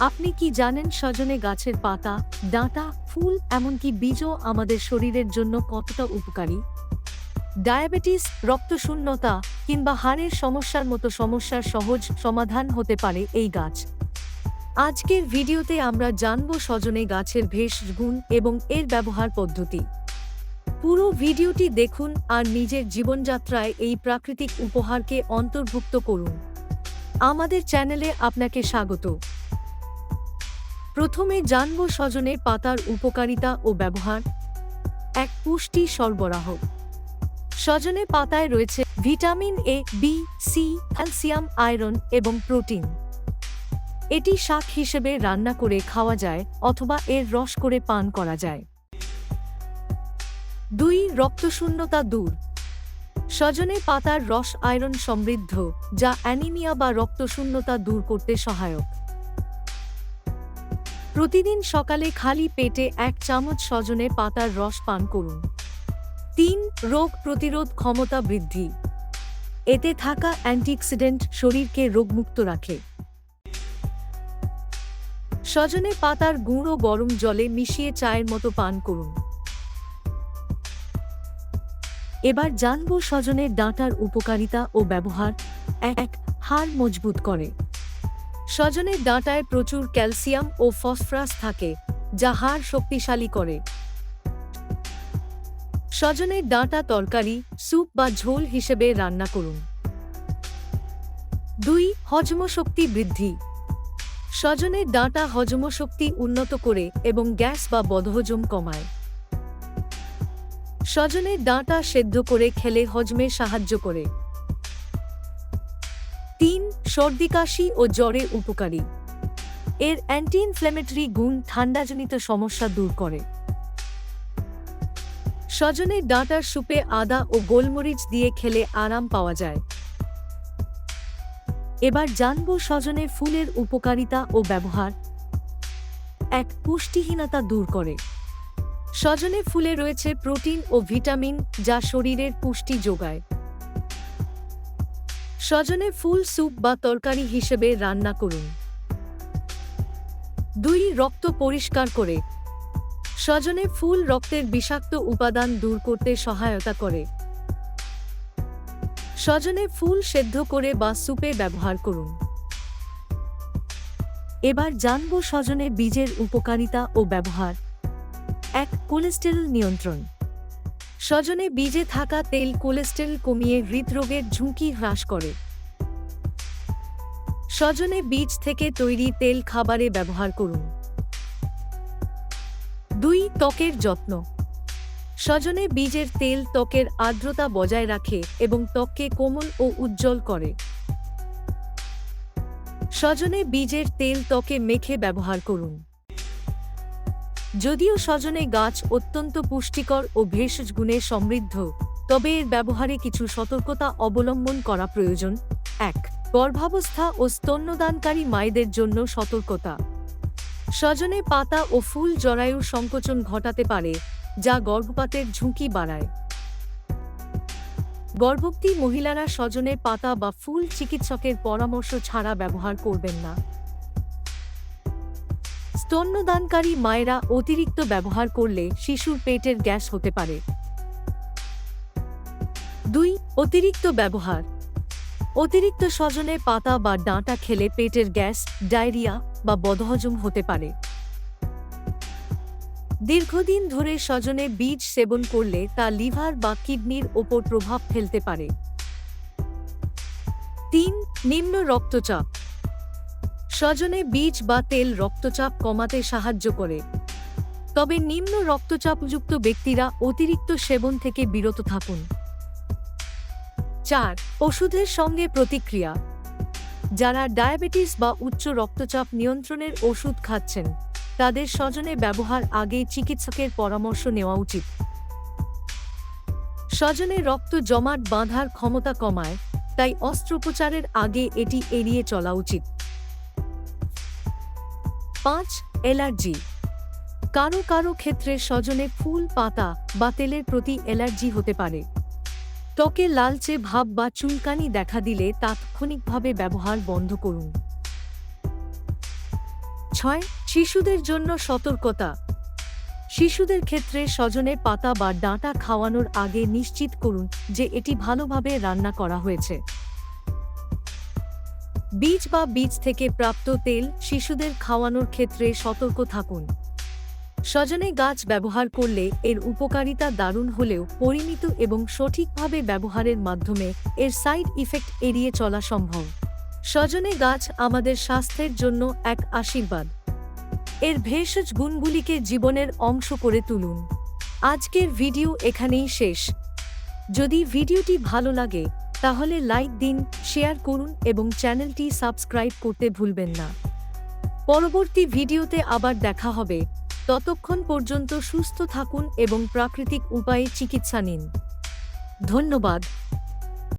আপনি কি জানেন সজনে গাছের পাতা, ডাঁটা, ফুল, এমনকি বীজও আমাদের শরীরের জন্য কতটা উপকারী? ডায়াবেটিস, রক্তশূন্যতা, কিংবা হাড়ের সমস্যার মতো সমস্যার সহজ সমাধান হতে পারে এই গাছ। আজকের ভিডিওতে আমরা জানব সজনে গাছের ভেষ গুণ এবং এর ব্যবহার পদ্ধতি। পুরো ভিডিওটি দেখুন আর নিজের জীবনযাত্রায় এই প্রাকৃতিক উপহারকে অন্তর্ভুক্ত করুন। আমাদের চ্যানেলে আপনাকে স্বাগত। প্রথমে জানব সজনে পাতার উপকারিতা ও ব্যবহার। এক পুষ্টি সরবরাহ। সজনে পাতায় রয়েছে vitamin A B C calcium, iron এবং প্রোটিন। এটি শাক হিসেবে রান্না করে খাওয়া যায় অথবা এর রস করে পান করা যায়। দুই, রক্তশূন্যতা দূর। সজনে পাতার রস আয়রন সমৃদ্ধ, যা অ্যানিমিয়া বা রক্তশূন্যতা দূর করতে সহায়ক। প্রতিদিন সকালে খালি পেটে এক চামচ সজনে পাতার রস পান করুন। তিন, রোগ প্রতিরোধ ক্ষমতা বৃদ্ধি। এতে থাকা অ্যান্টিঅক্সিডেন্ট শরীরকে রোগমুক্ত রাখে। সজনে পাতার গুঁড়ো গরম জলে মিশিয়ে চায়ের মতো পান করুন। এবার জানব সজনের ডাঁটার উপকারিতা ও ব্যবহার। এক, হাড় মজবুত করে। সজনের ডাঁটায় প্রচুর ক্যালসিয়াম ও ফসফরাস থাকে, যা হাড় শক্তিশালী করে। সজনের ডাঁটা তরকারি, স্যুপ বা ঝোল হিসেবে রান্না করুন। দুই হজমশক্তি বৃদ্ধি। সজনের ডাঁটা হজমশক্তি উন্নত করে এবং গ্যাস বা বদহজম কমায়। সজনের ডাঁটা সেদ্ধ করে খেলে হজমে সাহায্য করে। সর্দি, কাশি ও জ্বরে উপকারী। এর অ্যান্টি ইনফ্ল্যামেটরি গুণ ঠান্ডাজনিত সমস্যা দূর করে। সজনের ডাঁটার সুপে আদা ও গোলমরিচ দিয়ে খেলে আরাম পাওয়া যায়। এবার জানব সজনে ফুলের উপকারিতা ও ব্যবহার। এক পুষ্টিহীনতা দূর করে। সজনে ফুলে রয়েছে প্রোটিন ও ভিটামিন যা শরীরের পুষ্টি যোগায়। সজনে ফুল, স্যুপ বা তরকারি হিসেবে রান্না করুন। দুই, রক্ত পরিষ্কার করে। সজনে ফুল, রক্তের বিষাক্ত উপাদান দূর করতে সহায়তা করে। সজনে ফুল সেদ্ধ করে বা স্যুপে ব্যবহার করুন। এবার জানব সজনে বীজের উপকারিতা ও ব্যবহার। এক, কোলেস্টেরল নিয়ন্ত্রণ। সজনে বীজে থাকা তেল কোলেস্টেরল কমিয়ে হৃদরোগের ঝুঁকি হ্রাস করে। সজনে বীজ থেকে তৈরি তেল খাবারে ব্যবহার করুন। দুই, ত্বকের যত্ন। সজনে বীজের তেল ত্বকের আর্দ্রতা বজায় রাখে এবং ত্বককে কোমল ও উজ্জ্বল করে। সজনে বীজের তেল ত্বকে মেখে ব্যবহার করুন। যদিও সজনে গাছ অত্যন্ত পুষ্টিকর ও ভেষজ গুণে সমৃদ্ধ, তবে এর ব্যবহারে কিছু সতর্কতা অবলম্বন করা প্রয়োজন। এক, গর্ভাবস্থা ও স্তন্যদানকারী মায়েদের জন্য সতর্কতা। সজনে পাতা ও ফুল জরায়ুর সংকোচন ঘটাতে পারে, যা গর্ভপাতের ঝুঁকি বাড়ায়। গর্ভবতী মহিলারা সজনে পাতা বা ফুল চিকিৎসকের পরামর্শ ছাড়া ব্যবহার করবেন না। স্তন্যদানকারী মায়েরা অতিরিক্ত ব্যবহার করলে শিশুর পেটের গ্যাস হতে পারে। দুই, অতিরিক্ত ব্যবহার। অতিরিক্ত স্বজনে পাতা বা ডাঁটা খেলে পেটের গ্যাস, ডায়রিয়া বা বদহজম হতে পারে। দীর্ঘদিন ধরে স্বজনে বীজ সেবন করলে তা লিভার বা কিডনির ওপর প্রভাব ফেলতে পারে। তিন, নিম্ন রক্তচাপ। সজনে বীজ বা তেল রক্তচাপ কমাতে সাহায্য করে। তবে নিম্ন রক্তচাপযুক্ত ব্যক্তিরা অতিরিক্ত সেবন থেকে বিরত থাকুন। চার, ওষুধের সঙ্গে প্রতিক্রিয়া। যারা ডায়াবেটিস বা উচ্চ রক্তচাপ নিয়ন্ত্রণের ওষুধ খাচ্ছেন, তাদের সজনে ব্যবহার আগে চিকিৎসকের পরামর্শ নেওয়া উচিত। সজনে রক্ত জমাট বাঁধার ক্ষমতা কমায়, তাই অস্ত্রোপচারের আগে এটি এড়িয়ে চলা উচিত। পাঁচ অ্যালার্জি কারও কারও ক্ষেত্রে সজনে ফুল, পাতা বা তেলের প্রতি অ্যালার্জি হতে পারে। ত্বকে লালচে ভাব বা চুলকানি দেখা দিলে তাৎক্ষণিকভাবে ব্যবহার বন্ধ করুন। ছয়, শিশুদের জন্য সতর্কতা। শিশুদের ক্ষেত্রে সজনে পাতা বা ডাঁটা খাওয়ানোর আগে নিশ্চিত করুন যে এটি ভালোভাবে রান্না করা হয়েছে। বীজ বা বীজ থেকে প্রাপ্ত তেল শিশুদের খাওয়ানোর ক্ষেত্রে সতর্ক থাকুন। সজনে গাছ ব্যবহার করলে এর উপকারিতা দারুণ হলেও পরিমিত এবং সঠিকভাবে ব্যবহারের মাধ্যমে এর সাইড ইফেক্ট এড়িয়ে চলা সম্ভব। সজনে গাছ আমাদের স্বাস্থ্যের জন্য এক আশীর্বাদ। এর ভেষজ গুণগুলিকে জীবনের অংশ করে তুলুন। আজকের ভিডিও এখানেই শেষ। যদি ভিডিওটি ভালো লাগে তাহলে লাইক দিন, শেয়ার করুন এবং চ্যানেলটি সাবস্ক্রাইব করতে ভুলবেন না। পরবর্তী ভিডিওতে আবার দেখা হবে। ততক্ষণ পর্যন্ত সুস্থ থাকুন এবং প্রাকৃতিক উপায়ে চিকিৎসা নিন। ধন্যবাদ।